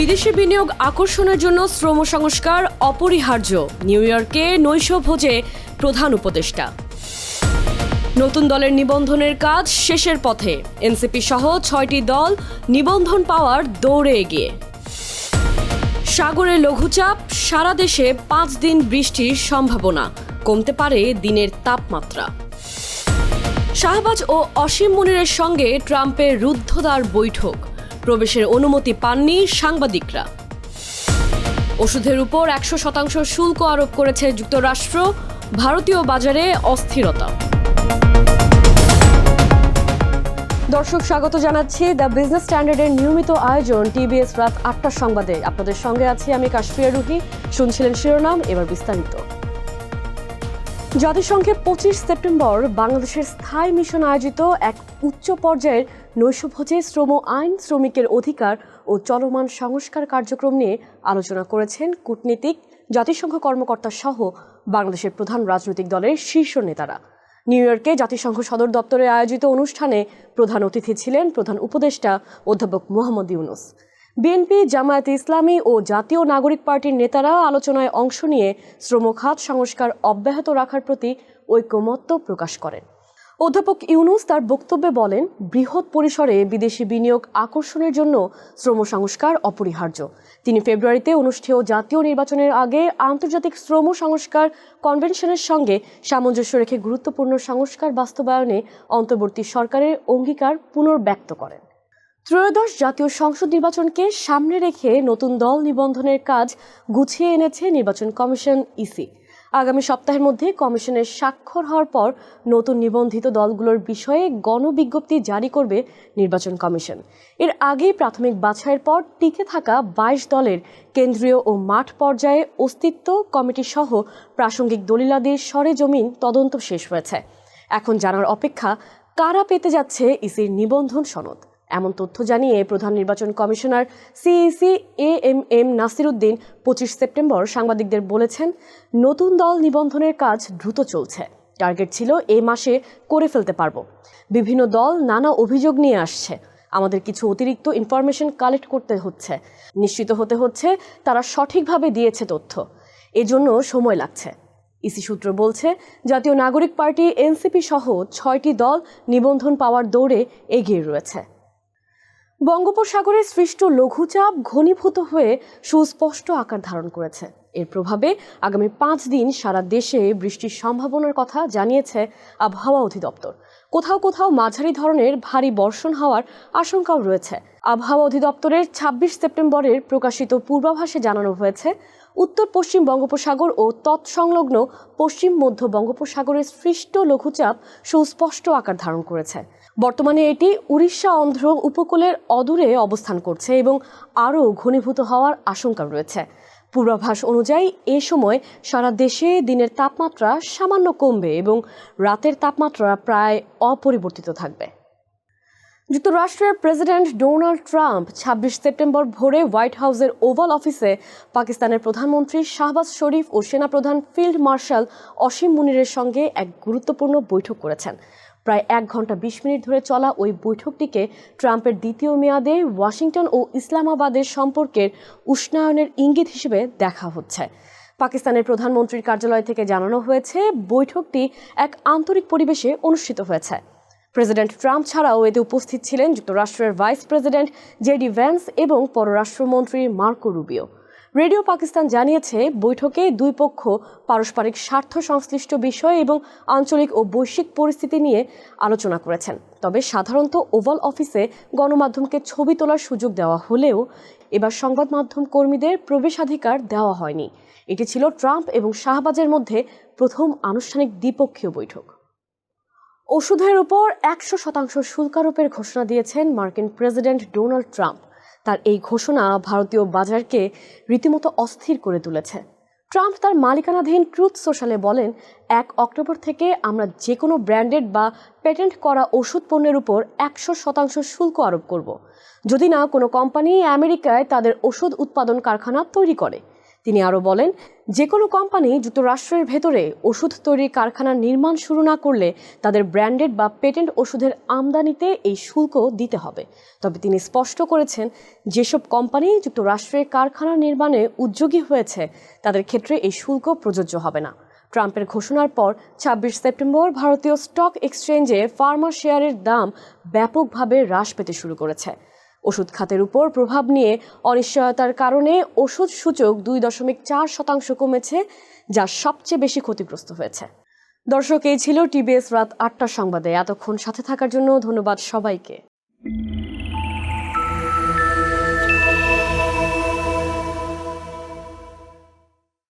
বিদেশি বিনিয়োগ আকর্ষণের জন্য শ্রম সংস্কার অপরিহার্য। নিউ ইয়র্কে নৈশ ভোজে প্রধান উপদেষ্টা। নতুন দলের নিবন্ধনের কাজ শেষের পথে। এনসিপি সহ ছয়টি দল নিবন্ধন পাওয়ার দৌড়ে এগিয়ে। সাগরে লঘুচাপ, সারা দেশে পাঁচ দিন বৃষ্টির সম্ভাবনা। কমতে পারে দিনের তাপমাত্রা। শাহবাজ ও অসীম মুনিরের সঙ্গে ট্রাম্পের রুদ্ধদ্বার বৈঠক। প্রবেশের অনুমতি পাননি সাংবাদিকরা। ওষুধের উপর একশো শতাংশ শুল্ক আরোপ করেছে যুক্তরাষ্ট্র, ভারতীয় বাজারে অস্থিরতা। দর্শক, স্বাগত জানাচ্ছি দ্য বিজনেস স্ট্যান্ডার্ডের নিয়মিত আয়োজন টিবিএস রাত আটটার সংবাদে। আপনাদের সঙ্গে আছি আমি কাশ্মীর রুহি। শুনছিলেন শিরোনাম, এবার বিস্তারিত। জাতিসংঘে পঁচিশ সেপ্টেম্বর বাংলাদেশের স্থায়ী মিশন আয়োজিত এক উচ্চ পর্যায়ের নৈশভোজে শ্রম আইন, শ্রমিকের অধিকার ও চলমান সংস্কার কার্যক্রম নিয়ে আলোচনা করেছেন কূটনীতিক, জাতিসংঘ কর্মকর্তা সহ বাংলাদেশের প্রধান রাজনৈতিক দলের শীর্ষ নেতারা। নিউ ইয়র্কে জাতিসংঘ সদর দপ্তরে আয়োজিত অনুষ্ঠানে প্রধান অতিথি ছিলেন প্রধান উপদেষ্টা অধ্যাপক মোহাম্মদ ইউনুস। বিএনপি, জামায়াত ইসলামী ও জাতীয় নাগরিক পার্টির নেতারা আলোচনায় অংশ নিয়ে শ্রমখাত সংস্কার অব্যাহত রাখার প্রতি ঐকমত্য প্রকাশ করেন। অধ্যাপক ইউনুস তার বক্তব্যে বলেন, বৃহৎ পরিসরে বিদেশি বিনিয়োগ আকর্ষণের জন্য শ্রম সংস্কার অপরিহার্য। তিনি ফেব্রুয়ারিতে অনুষ্ঠেয় জাতীয় নির্বাচনের আগে আন্তর্জাতিক শ্রম সংস্কার কনভেনশনের সঙ্গে সামঞ্জস্য রেখে গুরুত্বপূর্ণ সংস্কার বাস্তবায়নে অন্তর্বর্তী সরকারের অঙ্গীকার পুনর্ব্যক্ত করেন। ত্রয়োদশ জাতীয় সংসদ নির্বাচনকে সামনে রেখে নতুন দল নিবন্ধনের কাজ গুছিয়ে এনেছে নির্বাচন কমিশন ইসি। আগামী সপ্তাহের মধ্যে কমিশনের স্বাক্ষর হওয়ার পর নতুন নিবন্ধিত দলগুলোর বিষয়ে গণবিজ্ঞপ্তি জারি করবে নির্বাচন কমিশন। এর আগেই প্রাথমিক বাছাইয়ের পর টিকে থাকা বাইশ দলের কেন্দ্রীয় ও মাঠ পর্যায়ে অস্তিত্ব কমিটি সহ প্রাসঙ্গিক দলিলাদির সরেজমিন তদন্ত শেষ হয়েছে। এখন জানার অপেক্ষা, কারা পেতে যাচ্ছে ইসির নিবন্ধন সনদ? এমন তথ্য জানিয়ে প্রধান নির্বাচন commissioner CEC A M M Nasiruddin পঁচিশ সেপ্টেম্বর সাংবাদিকদের বলেছেন, নতুন দল নিবন্ধনের কাজ দ্রুত চলছে। টার্গেট ছিল এ মাসে করে ফেলতে পারব। বিভিন্ন দল নানা অভিযোগ নিয়ে আসছে। আমাদের কিছু অতিরিক্ত ইনফরমেশন কালেক্ট করতে হচ্ছে। নিশ্চিত হতে হচ্ছে তারা সঠিকভাবে দিয়েছে তথ্য। এজন্য সময় লাগছে। ইসি সূত্র বলছে, জাতীয় নাগরিক পার্টি, এনসিপি সহ ছয়টি দল নিবন্ধন পাওয়ার দৌড়ে এগিয়ে রয়েছে। বঙ্গোপসাগরে সৃষ্ট লঘুচাপ ঘনীভূত হয়ে সুস্পষ্ট আকার ধারণ করেছে। এর প্রভাবে আগামী পাঁচ দিন সারা দেশে বৃষ্টির সম্ভাবনার কথা জানিয়েছে আবহাওয়া অধিদপ্তর। কোথাও কোথাও মাঝারি ধরনের ভারী বর্ষণ হওয়ার আশঙ্কাও রয়েছে। আবহাওয়া অধিদপ্তরের ছাব্বিশ সেপ্টেম্বরের প্রকাশিত পূর্বাভাসে জানানো হয়েছে উত্তর পশ্চিম বঙ্গোপসাগর ও তৎসংলগ্ন পশ্চিম মধ্য বঙ্গোপসাগরের সৃষ্ট লঘুচাপ সুস্পষ্ট আকার ধারণ করেছে। বর্তমানে এটি উড়িষ্যা অন্ধ্র উপকূলের অদূরে অবস্থান করছে এবং আরও ঘনীভূত হওয়ার আশঙ্কা রয়েছে। পূর্বাভাস অনুযায়ী, এ সময় সারা দেশে দিনের তাপমাত্রা সামান্য কমবে এবং রাতের তাপমাত্রা প্রায় অপরিবর্তিত থাকবে। যুক্তরাষ্ট্রের প্রেসিডেন্ট ডোনাল্ড ট্রাম্প ছাব্বিশ সেপ্টেম্বর ভোরে হোয়াইট হাউসের ওভাল অফিসে পাকিস্তানের প্রধানমন্ত্রী শাহবাজ শরীফ ও সেনাপ্রধান ফিল্ড মার্শাল অসীম মুনিরের সঙ্গে এক গুরুত্বপূর্ণ বৈঠক করেছেন। প্রায় এক ঘণ্টা বিশ মিনিট ধরে চলা ওই বৈঠকটিকে ট্রাম্পের দ্বিতীয় মেয়াদে ওয়াশিংটন ও ইসলামাবাদের সম্পর্কের উষ্ণায়নের ইঙ্গিত হিসেবে দেখা হচ্ছে। পাকিস্তানের প্রধানমন্ত্রীর কার্যালয় থেকে জানানো হয়েছে, বৈঠকটি এক আন্তরিক পরিবেশে অনুষ্ঠিত হয়েছে। প্রেসিডেন্ট ট্রাম্প ছাড়াও এতে উপস্থিত ছিলেন যুক্তরাষ্ট্রের ভাইস প্রেসিডেন্ট জেডি ভ্যান্স এবং পররাষ্ট্রমন্ত্রী মার্কো রুবিও। রেডিও পাকিস্তান জানিয়েছে, বৈঠকে দুই পক্ষ পারস্পরিক স্বার্থ সংশ্লিষ্ট বিষয় এবং আঞ্চলিক ও বৈশ্বিক পরিস্থিতি নিয়ে আলোচনা করেছেন। তবে সাধারণত ওভাল অফিসে গণমাধ্যমকে ছবি তোলার সুযোগ দেওয়া হলেও এবার সংবাদ মাধ্যম কর্মীদের প্রবেশাধিকার দেওয়া হয়নি। এটি ছিল ট্রাম্প এবং শাহবাজের মধ্যে প্রথম আনুষ্ঠানিক দ্বিপক্ষীয় বৈঠক। ওষুধের উপর একশো শতাংশ শুল্কারোপের ঘোষণা দিয়েছেন মার্কিন প্রেসিডেন্ট ডোনাল্ড ট্রাম্প। তার এই ঘোষণা ভারতীয় বাজারকে রীতিমতো অস্থির করে তুলেছে। ট্রাম্প তার মালিকানাধীন ট্রুথ সোশ্যালে বলেন, এক অক্টোবর থেকে আমরা যে কোনো ব্র্যান্ডেড বা পেটেন্ট করা ওষুধ পণ্যের উপর একশো শতাংশ শুল্ক আরোপ করব। যদি না কোনো কোম্পানি আমেরিকায় তাদের ওষুধ উৎপাদন কারখানা তৈরি করে। তিনি আরও বলেন যে কোনো কোম্পানি যুক্তরাষ্ট্রের ভেতরে ওষুধ তৈরির কারখানার নির্মাণ শুরু না করলে তাদের ব্র্যান্ডেড বা পেটেন্ট ওষুধের আমদানিতে এই শুল্ক দিতে হবে। তবে তিনি স্পষ্ট করেছেন, যেসব কোম্পানি যুক্তরাষ্ট্রের কারখানা নির্মাণে উদ্যোগী হয়েছে, তাদের ক্ষেত্রে এই শুল্ক প্রযোজ্য হবে না। ট্রাম্পের ঘোষণার পর ছাব্বিশ সেপ্টেম্বর ভারতীয় স্টক এক্সচেঞ্জে ফার্মা শেয়ারের দাম ব্যাপকভাবে হ্রাস পেতে শুরু করেছে। ওষুধ খাতের উপর প্রভাব নিয়ে অনিশ্চয়তার কারণে ওষুধ সূচক দুই দশমিক চার শতাংশ কমেছে, যা সবচেয়ে বেশি ক্ষতিগ্রস্ত হয়েছে। দর্শক, এই ছিল টিবিএস রাত আটটার সংবাদে। এতক্ষণ সাথে থাকার জন্য ধন্যবাদ সবাইকে।